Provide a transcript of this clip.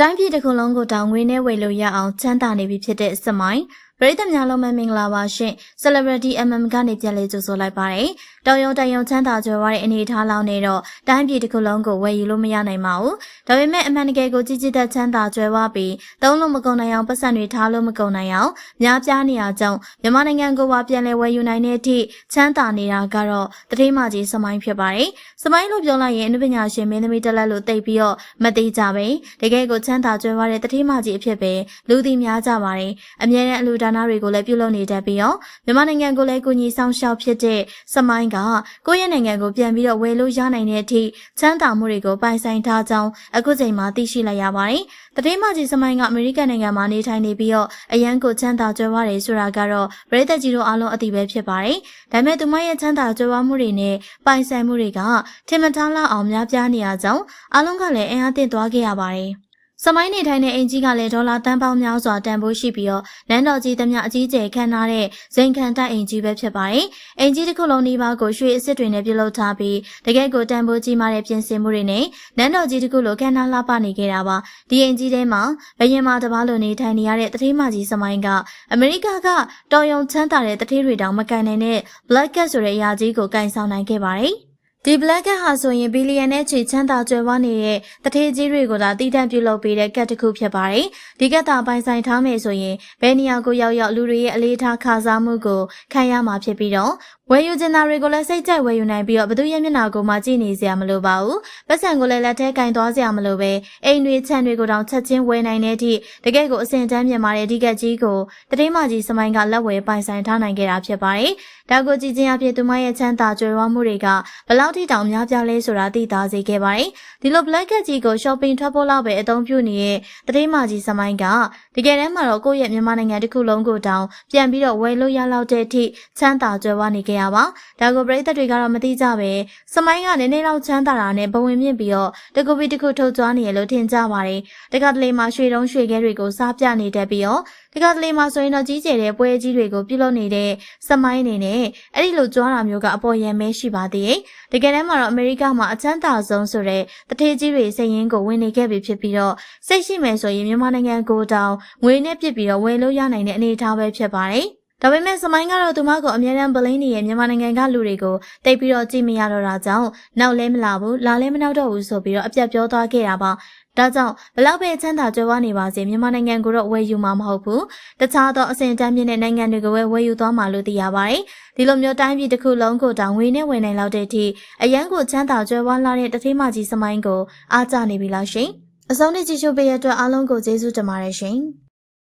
တိုင်းပြည်တစ်ခုလုံးကိုတောင်ငွေနဲ့ဝယ်လို့ရအောင်ချမ်းသာနေပြီဖြစ်တဲ့စမိုင်း ပရိသတ်များလုံးပဲမင်္ဂလာပါရှင် Celebrity MM ကနေပြန်လည်ကြိုဆိုလိုက်ပါတယ်။တောင်ယုံတန်ယုံချမ်းသာကြွယ်ဝတဲ့အနေအထားလောက်နဲ့တော့တိုင်းပြည်တစ်ခုလုံးကိုဝယ်ယူလို့မရနိုင်ပါဘူး။ဒါပေမဲ့အမှန်တကယ်ကိုကြီးကြီးသက်ချမ်းသာကြွယ်ဝပြီးသုံးလို့မကုန်နိုင်အောင်ပတ်စံတွေထားလို့မကုန်နိုင်အောင်များပြားနေရကြောင်းမြန်မာနိုင်ငံကိုပါပြန်လည်ဝယ်ယူနိုင်တဲ့အထိချမ်းသာနေတာကတော့တတိမကြီးစမိုင်းဖြစ်ပါတယ်။စမိုင်းလို့ပြောလိုက်ရင်အနုပညာရှင်မင်းသမီးတက်လက်လို့တိတ်ပြီးတော့မသိကြပဲ။တကယ်ကိုချမ်းသာကြွယ်ဝတဲ့တတိမကြီးအဖြစ်ပဲလူသိများကြပါတယ်။အမြဲတမ်းအလူဒါနတွေကိုလည်းပြုလုပ်နေတတ်ပြီးတော့မြန်မာနိုင်ငံကိုလည်းကိုကြီးဆောင်ရှောက်ဖြစ်တဲ့စမိုင်းကကိုယ့်ရဲ့နိုင်ငံကိုပြန်ပြီးတော့ဝယ်လို့ရနိုင်တဲ့အထိချမ်းသာမှုတွေကိုပိုင်ဆိုင်ထားကြောင်းအခုချိန်မှာသိရှိလိုက်ရပါတယ်။တတိမကြီးစမိုင်းကအမေရိကန်နိုင်ငံမှာနေထိုင်နေပြီးတော့အရန်ကိုချမ်းသာကြွယ်ဝတယ်ဆိုတာကတော့ပရိသတ်ကြီးတို့အားလုံးအသိပဲဖြစ်ပါတယ်။ဒါပေမဲ့သူမရဲ့ချမ်းသာကြွယ်ဝမှုတွေနဲ့ပိုင်ဆိုင်မှုတွေကထင်မထားလောက်အောင်များပြားနေရကြောင်းအားလုံးကလည်းအင်အားသင့်သွားခဲ့ရပါတယ်။ စမိုင်းနေထိုင်တဲ့အင်ကြီးကလည်းဒေါ်လာတန်ပေါင်းများစွာတန်ဖိုးရှိပြီးတော့နန်းတော်ကြီးသမျှအကြီးကျယ်ခမ်းနားတဲ့ဇိမ်ခံတိုက်အင်ကြီးပဲဖြစ်ပါတယ်။အင်ကြီးတစ်ခုလုံးဒီပါကိုရွှေအစ်စ်တွေနဲ့ပြုလုပ်ထားပြီးတကယ်ကိုတန်ဖိုးကြီးမားတဲ့ပြင်ဆင်မှုတွေနဲ့နန်းတော်ကြီးတစ်ခုလိုခမ်းနားလှပနေခဲ့တာပါ။ဒီအင်ကြီးထဲမှာဘယင်မာတပားလိုနေထိုင်နေရတဲ့တတိမကြီးစမိုင်းကအမေရိကကတော်ယုံချမ်းသာတဲ့တတိတွေတောင်မကန်နိုင်တဲ့ Black Cat ဆိုတဲ့အရာကြီးကိုကင်ဆောင်နိုင်ခဲ့ပါတယ်။ ဒီ black cat ဟာဆိုရင်ဘီလီယံနဲ့ချီချမ်းသာကြွယ်ဝနေတဲ့တထေးကြီးတွေကိုသာတည်တံ့ပြုလုပ်ပေးတဲ့ cat တစ်ခုဖြစ်ပါတယ်။ဒီ cat တာပိုင်ဆိုင်ထားမယ်ဆိုရင်ဘယ်နေရာကိုရောက်ရောက်လူတွေရဲ့အလေးထားခါစားမှုကိုခံရမှာဖြစ်ပြီးတော့ ဝယ်ယူချင်တာတွေကိုလည်းစိတ်ကြိုက်ဝယ်ယူနိုင်ပြီးတော့ဘသူရဲ့မျက်နှာကိုမှကြည့်နေစရာမလိုပါဘူး။ပတ်စံကိုလည်းလက်ထဲကင်သွားစရာမလိုပဲအိမ်တွေခြံတွေကိုတောင်ချက်ချင်းဝယ်နိုင်တဲ့အထိတကယ်ကိုအစင်တန်းမြင်မာတဲ့ဒီကက်ကြီးကိုတတိမကြီးစမိုင်းကလက်ဝယ်ပိုင်ဆိုင်ထားနိုင်ခဲ့တာဖြစ်ပါတယ်။ဒါကိုကြည့်ချင်းအဖြစ်သူမရဲ့ချမ်းသာကြွယ်ဝမှုတွေကဘလောက်ထိတောင်များပြားလဲဆိုတာသိသားစေခဲ့ပါတယ်။ဒီလို black cat ကြီးကို shopping ထွက်ဖို့လောက်ပဲအသုံးပြုနေတဲ့တတိမကြီးစမိုင်းကတကယ်တမ်းမှာတော့ကိုယ့်ရဲ့မြန်မာနိုင်ငံတစ်ခုလုံးကိုတောင်ပြန်ပြီးတော့ဝယ်လို့ရလောက်တဲ့အထိချမ်းသာကြွယ်ဝနေခဲ့ရပါဒါကိုပရိသတ်တွေကတော့မသိကြပဲစမိုင်းကနည်းနည်းလောက်ချမ်းသာတာနဲ့ဘဝင်မြင့်ပြီးတော့တကူပီတကူထုတ်ကြွားနေရလို့ထင်ကြပါတယ်တကတလေမှာရွှေတုံးရွှေခဲတွေကိုစားပြနေတတ်ပြီးတော့တကတလေမှာဆိုရင်တော့ကြီးကျယ်တဲ့ပွဲကြီးတွေကိုပြုလုပ်နေတဲ့စမိုင်းနေနဲ့အဲ့ဒီလိုကြွားတာမျိုးကအပေါ်ရန်မဲရှိပါသေးတယ်တကယ်တမ်းမှာတော့အမေရိကမှာအချမ်းသာဆုံးဆိုတဲ့တထေးကြီးတွေစိတ်ရင်းကိုဝင်နေခဲ့ပြီဖြစ်ပြီးတော့စိတ်ရှိမယ်ဆိုရင်မြန်မာနိုင်ငံကိုတောင်ငွေနဲ့ပြစ်ပြီးတော့ဝယ်လို့ရနိုင်တဲ့အနေအထားပဲဖြစ်ပါတယ် ဒါပေမဲ့စမိုင်းကတော့သူမကိုအမြဲတမ်းပလိန်းနေရဲ့မြန်မာနိုင်ငံကလူတွေကိုတိတ်ပြီးတော့ကြည့်မရတော့တာကြောင့်နောက်လဲမလာဘူးလာလဲမနောက်တော့ဘူးဆိုပြီးတော့အပြတ်ပြောသွားခဲ့တာပါဒါကြောင့်ဘလောက်ပဲချမ်းသာကြွယ်ဝနေပါစေမြန်မာနိုင်ငံကိုတော့ဝယ်ယူမှာမဟုတ်ဘူးတခြားသောအစဉ်တန်းမြင့်တဲ့နိုင်ငံတွေကိုပဲဝယ်ယူသွားမှာလို့သိရပါတယ်ဒီလိုမျိုးတိုင်းပြည်တစ်ခုလုံးကိုတောင်ငွေနဲ့ဝယ်နိုင်လောက်တဲ့အထိအရန်ကိုချမ်းသာကြွယ်ဝလာတဲ့တတိမကြီးစမိုင်းကိုအားကျနေပြီလားရှင်အဆုံးထိကြည့်ရှုပေးရတဲ့အတွက်အားလုံးကိုကျေးဇူးတင်ပါတယ်ရှင်